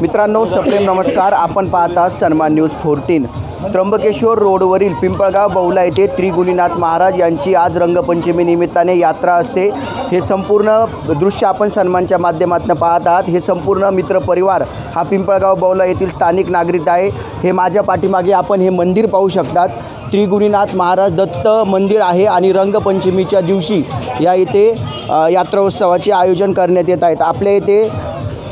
मित्रांनो सप्रेम नमस्कार. आपण पाहता सन्मान न्यूज फोर्टीन. त्र्यंबकेश्वर रोडवरील पिंपळगाव बौला येथे त्रिगुणीनाथ महाराज यांची आज रंगपंचमी निमित्ताने यात्रा असते. हे संपूर्ण दृश्य आपण सन्मानच्या माध्यमातून पाहत आहात. हे संपूर्ण मित्रपरिवार हा पिंपळगाव बौला येथील स्थानिक नागरिक आहे. हे माझ्या पाठीमागे आपण हे मंदिर पाहू शकतात. त्रिगुणीनाथ महाराज दत्त मंदिर आहे आणि रंगपंचमीच्या दिवशी या इथे यात्रोत्सवाचे आयोजन करण्यात येत आहेत. आपल्या इथे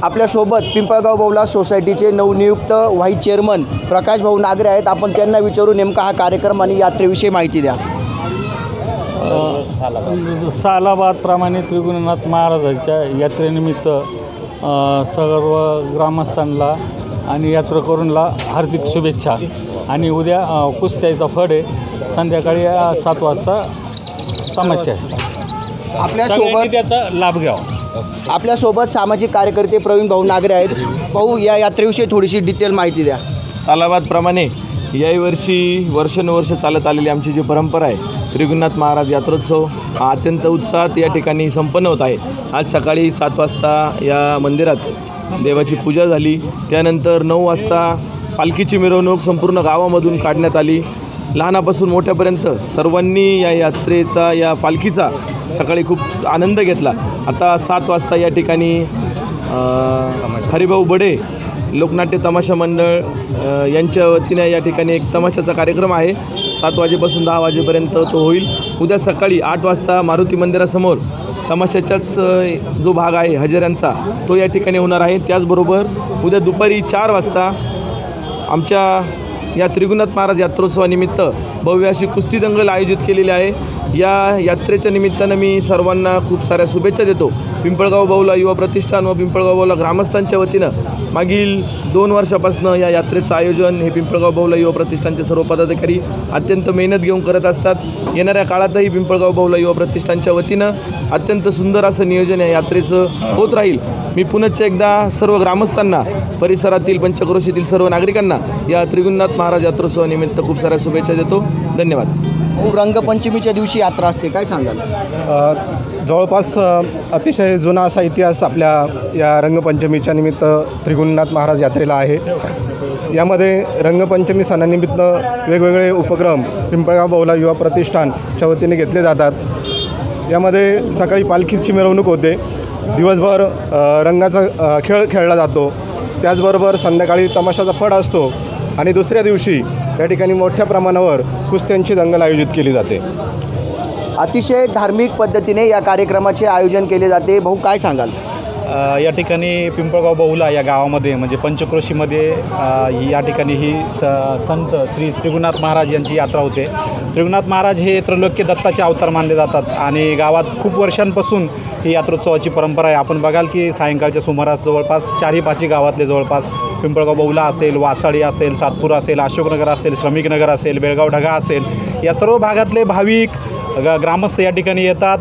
आपल्यासोबत पिंपळगाव बौला सोसायटीचे नवनियुक्त व्हाईस चेअरमन प्रकाश भाऊ नागरे आहेत. आपण त्यांना विचारू नेमका हा कार्यक्रम आणि यात्रेविषयी माहिती द्या. सालाबादप्रमाणे त्रिगुणनाथ महाराजांच्या यात्रेनिमित्त सर्व ग्रामस्थांना आणि यात्रेकरूंना हार्दिक शुभेच्छा. आणि उद्या कुस्त्याचा फड आहे. संध्याकाळी सात वाजता तमाशा आहे. आपल्यासोबत त्याचा लाभ घ्यावा. आपल्यासोबत सामाजिक कार्यकर्ते प्रवीण भाऊ नागरे आहेत. भाऊ या यात्रेविषयी थोडीशी डिटेल माहिती द्या. सालाबादप्रमाणे याही वर्षी वर्षानुवर्ष चालत आलेली आमची जी परंपरा आहे त्रिगुणनाथ महाराज यात्रोत्सव हा अत्यंत उत्साहात या ठिकाणी संपन्न होत आहे. आज सकाळी सात वाजता या मंदिरात देवाची पूजा झाली. त्यानंतर नऊ वाजता पालखीची मिरवणूक संपूर्ण गावामधून काढण्यात आली. लहानापासून मोठ्यापर्यंत सर्वांनी या यात्रेचा या पालखीचा सकाळी खूप आनंद घेतला. आता सात वाजता या ठिकाणी हरिभाऊ बडे लोकनाट्य तमाशा मंडळ यांच्या वतीने या ठिकाणी एक तमाशाचा कार्यक्रम आहे. सात वाजेपासून दहा वाजेपर्यंत तो होईल. उद्या सकाळी आठ वाजता मारुती मंदिरासमोर तमाशाचाच जो भाग आहे हजेऱ्यांचा तो या ठिकाणी होणार आहे. त्याचबरोबर उद्या दुपारी चार वाजता आमच्या या त्रिगुणाथ महाराज यात्रोत्सवानिमित्त भव्य अशी कुस्ती दंगल आयोजित केलेली आहे. या यात्रेच्या निमित्तानं मी सर्वांना खूप साऱ्या शुभेच्छा देतो. पिंपळगाव बाऊला युवा प्रतिष्ठान व पिंपळगाव बाऊला ग्रामस्थांच्या वतीनं मागील दोन वर्षापासून या यात्रेचं आयोजन हे पिंपळगाव बाऊला युवा प्रतिष्ठानचे सर्व पदाधिकारी अत्यंत मेहनत घेऊन करत असतात. येणाऱ्या काळातही पिंपळगाव बाऊला युवा प्रतिष्ठानच्या वतीनं अत्यंत सुंदर असं नियोजन या यात्रेचं होत राहील. मी पुनश्च एकदा सर्व ग्रामस्थांना परिसरातील पंचक्रोशीतील सर्व नागरिकांना या त्रिगुणनाथ महाराज यात्रोत्सवानिमित्त खूप साऱ्या शुभेच्छा देतो. धन्यवाद. रंगपंचमीच्या दिवशी यात्रा असते काय सांगाल? जवळपास अतिशय जुना असा इतिहास आपल्या या रंगपंचमीच्या निमित्त त्रिगुणनाथ महाराज यात्रेला आहे. यामध्ये रंगपंचमी सणानिमित्त वेगवेगळे उपक्रम पिंपळगाव बौला युवा प्रतिष्ठानच्या वतीने घेतले जातात. यामध्ये सकाळी पालखीची मिरवणूक होते. दिवसभर रंगाचा खेळ खेळला जातो. त्याचबरोबर संध्याकाळी तमाशाचा फड असतो. आणि दुसऱ्या दिवशी या ठिकाणी मोठ्या प्रमाणावर कुस्त्यांची दंगल आयोजित केली जाते. अतिशय धार्मिक पद्धतीने या कार्यक्रमाचे आयोजन केले जाते. भाऊ काय सांगाल? या ठिकाणी पिंपळगाव बहुला या गावामध्ये म्हणजे पंचक्रोशीमध्ये या ठिकाणी ही स संत श्री त्रिगुणाथ महाराज यांची यात्रा होते. त्रिगुणाथ महाराज हे त्रैलोक्य दत्ताचे अवतार मानले जातात आणि गावात खूप वर्षांपासून ही यात्रोत्सवाची परंपरा आहे. आपण बघाल की सायंकाळच्या सुमारास जवळपास चारही पाचही गावातले जवळपास पिंपळगाव बहुला असेल वासाळी असेल सातपूर असेल अशोकनगर असेल श्रमिकनगर असेल बेळगाव ढगा असेल या सर्व भागातले भाविक ग ग्रामस्थ या ठिकाणी येतात.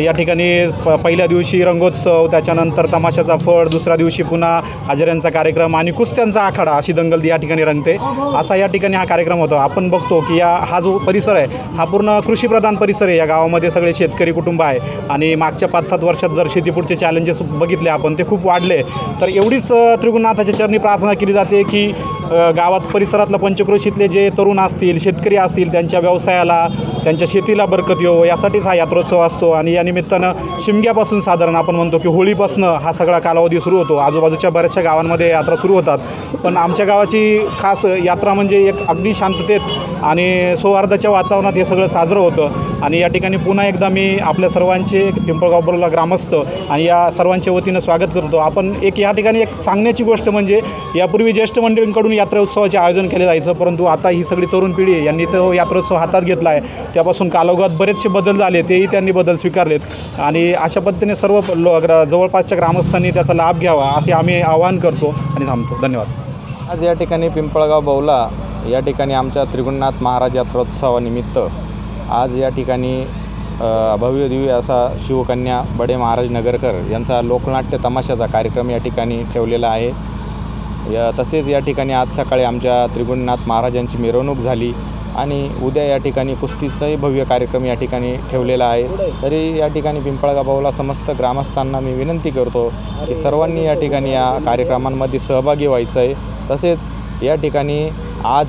या ठिकाणी प पहिल्या दिवशी रंगोत्सव त्याच्यानंतर तमाशाचा फळ दुसऱ्या दिवशी पुन्हा हजेऱ्यांचा कार्यक्रम आणि कुस्त्यांचा आखाडा अशी दंगल या ठिकाणी रंगते. असा या ठिकाणी हा कार्यक्रम होतो. आपण बघतो की या हा जो परिसर आहे हा पूर्ण कृषीप्रधान परिसर आहे. या गावामध्ये सगळे शेतकरी कुटुंब आहे आणि मागच्या पाच सात वर्षात जर शेतीपुढचे चॅलेंजेस बघितले आपण ते खूप वाढले. तर एवढीच त्रिगुणाथाच्या चरणी प्रार्थना केली जाते की गावात परिसरातलं पंचक्रोशीतले जे तरुण असतील शेतकरी असतील त्यांच्या व्यवसायाला त्यांच्या शेतीला बरकत येऊ यासाठीच हा यात्रोत्सव असतो. आणि या निमित्तानं शिमग्यापासून साधारण आपण म्हणतो की होळीपासून हा सगळा कालावधी सुरू होतो. आजूबाजूच्या बऱ्याचशा गावांमध्ये यात्रा सुरू होतात. पण आमच्या गावाची खास यात्रा म्हणजे एक अगदी शांततेत आणि सौहार्दाच्या वातावरणात हे सगळं साजरं होतं. आणि या ठिकाणी पुन्हा एकदा मी आपल्या सर्वांचे पिंपळगाव बरोला ग्रामस्थ आणि या सर्वांच्या वतीनं स्वागत करतो. आपण एक या ठिकाणी एक सांगण्याची गोष्ट म्हणजे यापूर्वी ज्येष्ठ मंडळींकडून यात्रोत्सवाचे आयोजन केले जायचं परंतु आता ही सगळी तरुण पिढी यांनी तो यात्रोत्सव हातात घेतला आहे त्यापासून कालोगात बरेचसे बदल झाले तेही त्यांनी बदल स्वीकारलेत. आणि अशा पद्धतीने सर्व लो जवळपासच्या ग्रामस्थांनी त्याचा लाभ घ्यावा असे आम्ही आवाहन करतो आणि थांबतो. धन्यवाद. आज या ठिकाणी पिंपळगाव बौला या ठिकाणी आमच्या त्रिगुणनाथ महाराज यात्रोत्सवानिमित्त आज या ठिकाणी भव्य दिव्य असा शिवकन्या बडे महाराज नगरकर यांचा लोकनाट्य तमाशाचा कार्यक्रम या ठिकाणी ठेवलेला आहे. या तसेच या ठिकाणी आज सकाळी आमच्या त्रिगुणनाथ महाराजांची मिरवणूक झाली आणि उद्या या ठिकाणी कुस्तीचाही भव्य कार्यक्रम या ठिकाणी ठेवलेला आहे. तरी या ठिकाणी पिंपळगाव समस्त ग्रामस्थांना मी विनंती करतो की सर्वांनी या ठिकाणी या कार्यक्रमांमध्ये सहभागी व्हायचं आहे. तसेच या ठिकाणी आज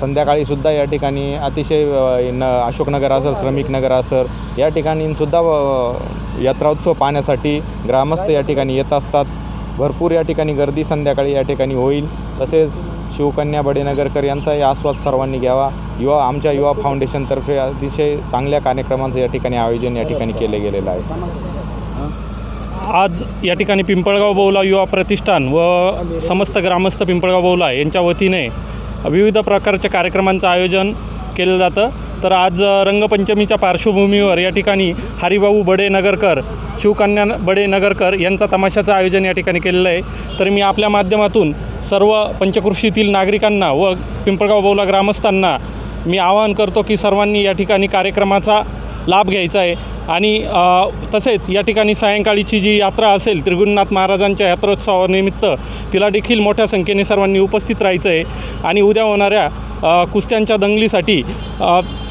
संध्याकाळीसुद्धा या ठिकाणी अतिशय न अशोकनगर असेल श्रमिक नगर असेल या ठिकाणी सुद्धा यात्रोत्सव पाहण्यासाठी ग्रामस्थ या ठिकाणी येत असतात. भरपूर या ठिकाणी गर्दी संध्याकाळी या ठिकाणी होईल. तसेच शिवकन्या बडेनगरकर यांचाही आस्वाद सर्वांनी घ्यावा. युवा आमच्या युवा फाउंडेशनतर्फे अतिशय चांगल्या कार्यक्रमांचं या ठिकाणी आयोजन या ठिकाणी केले गेलेलं आहे. आज या ठिकाणी पिंपळगाव बौला युवा प्रतिष्ठान व समस्त ग्रामस्थ पिंपळगाव बौला यांच्या वतीने विविध प्रकारच्या कार्यक्रमांचं आयोजन केलं जातं. तर आज रंगपंचमीच्या पार्श्वभूमीवर या ठिकाणी हरिभाऊ बडे नगरकर शिवकन्या बडे नगरकर यांचा तमाशाचं आयोजन या ठिकाणी केलेलं आहे. तर मी आपल्या माध्यमातून सर्व पंचकृषीतील नागरिकांना व पिंपळगाव बौला ग्रामस्थांना मी आवाहन करतो की सर्वांनी या ठिकाणी कार्यक्रमाचा लाभ घ्यायचा आहे. आणि तसेच या ठिकाणी सायंकाळीची जी यात्रा असेल त्रिगुणनाथ महाराजांच्या यात्रोत्सवानिमित्त तिला देखील मोठ्या संख्येने सर्वांनी उपस्थित राहायचं आहे आणि उद्या होणाऱ्या कुस्त्यांच्या दंगलीसाठी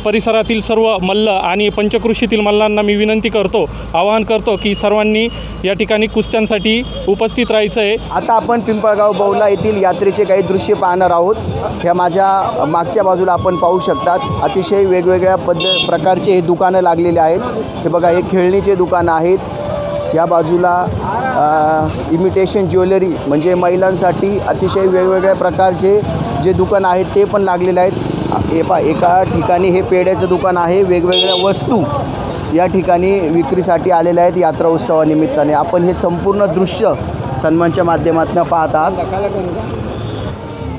परिसरातील सर्व मल्ल आणि पंचकृषीतील मल्लांना मी विनंती करतो आवाहन करतो की सर्वांनी या ठिकाणी कुस्त्यांसाठी उपस्थित राहायचं आहे आता आपण पिंपळगाव बौला येथील यात्रेचे काही दृश्य पाहणार आहोत. ह्या माझ्या मागच्या बाजूला आपण पाहू शकतात. अतिशय वेगवेगळ्या पद्ध प्रकारचे हे दुकानं लागलेले आहेत. हे बघा हे खेळणीचे दुकान आहेत. या बाजूला इमिटेशन ज्वेलरी म्हणजे महिलांसाठी अतिशय वेगवेगळ्या प्रकारचे जे दुकान आहेत ते पण लागलेले आहेत. हे पा एका ठिकाणी हे पेड्याचं दुकान आहे. वेगवेगळ्या वस्तू या ठिकाणी विक्रीसाठी आलेल्या आहेत यात्रा उत्सवानिमित्ताने. आपण हे संपूर्ण दृश्य सन्मानच्या माध्यमातून पाहत आहात.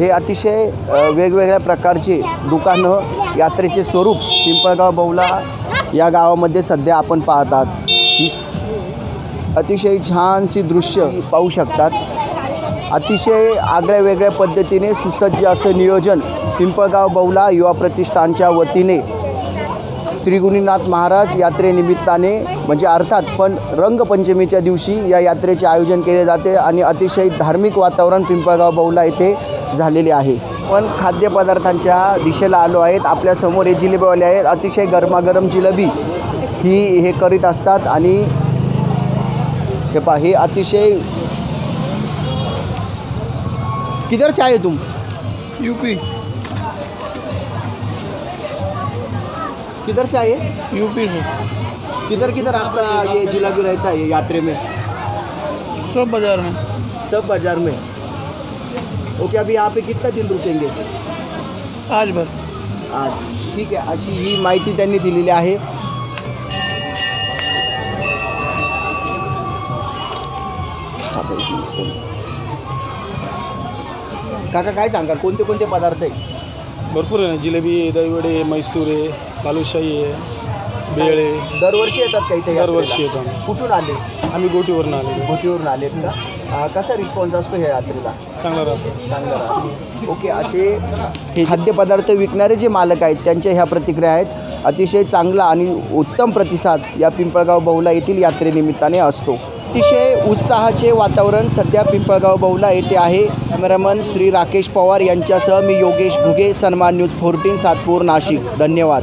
हे अतिशय वेगवेगळ्या प्रकारचे दुकानं यात्रेचे स्वरूप पिंपळगाव बौला या गावामध्ये सध्या आपण पाहतात. ही अतिशय छानशी दृश्य पाहू शकतात. अतिशय आगळ्या वेगळ्या पद्धतीने सुसज्ज असं नियोजन पिंपळगाव बौला युवा प्रतिष्ठानच्या वतीने त्रिगुणीनाथ महाराज यात्रेनिमित्ताने म्हणजे अर्थात पण रंगपंचमीच्या दिवशी या यात्रेचे आयोजन केले जाते आणि अतिशय धार्मिक वातावरण पिंपळगाव बौला येथे झालेले आहे. पण खाद्यपदार्थांच्या दिशेला आलो आहेत. आपल्यासमोर हे जिलेबीवाले आहेत. अतिशय गरमागरम जिलेबी ही हे करीत असतात आणि हे पहा हे अतिशय किधर से आए तुम? यूपी. किधर से आए यूपी से. किधर किधर आपका ये जिलेबी रहता है ये यात्रे में सब बाजार में. सब बाजार में. ओके अभी यहाँ पे कितना दिन रुकेंगे? आज भर आज। ठीक आहे अशी ही माहिती त्यांनी दिलेली आहे. काका काय सांगा कोणते कोणते पदार्थ आहे? भरपूर आहे ना जिलेबी आहे दहीवडे आहे मैसूर आहे बालुशाही आहे बेळ. आहे दरवर्षी येतात का इथे दरवर्षी? येतात. कुठून आले? आम्ही गोटीवरून आलेलो. गोटीवरून आलेत का? अं, कसा रिस्पॉन्स असतो ह्या यात्रेला? चांगला राहतो. चांगलं राहतं. ओके असे हे खाद्यपदार्थ विकणारे जे मालक आहेत त्यांच्या ह्या प्रतिक्रिया आहेत. अतिशय चांगला आणि उत्तम प्रतिसाद या पिंपळगाव बहुला येथील यात्रेनिमित्ताने असतो. अतिशय उत्साहाचे वातावरण सध्या पिंपळगाव बहुला येथे आहे. कॅमेरामन श्री राकेश पवार यांच्यासह मी योगेश घुगे सन्मान न्यूज फोर्टीन सातपूर नाशिक. धन्यवाद.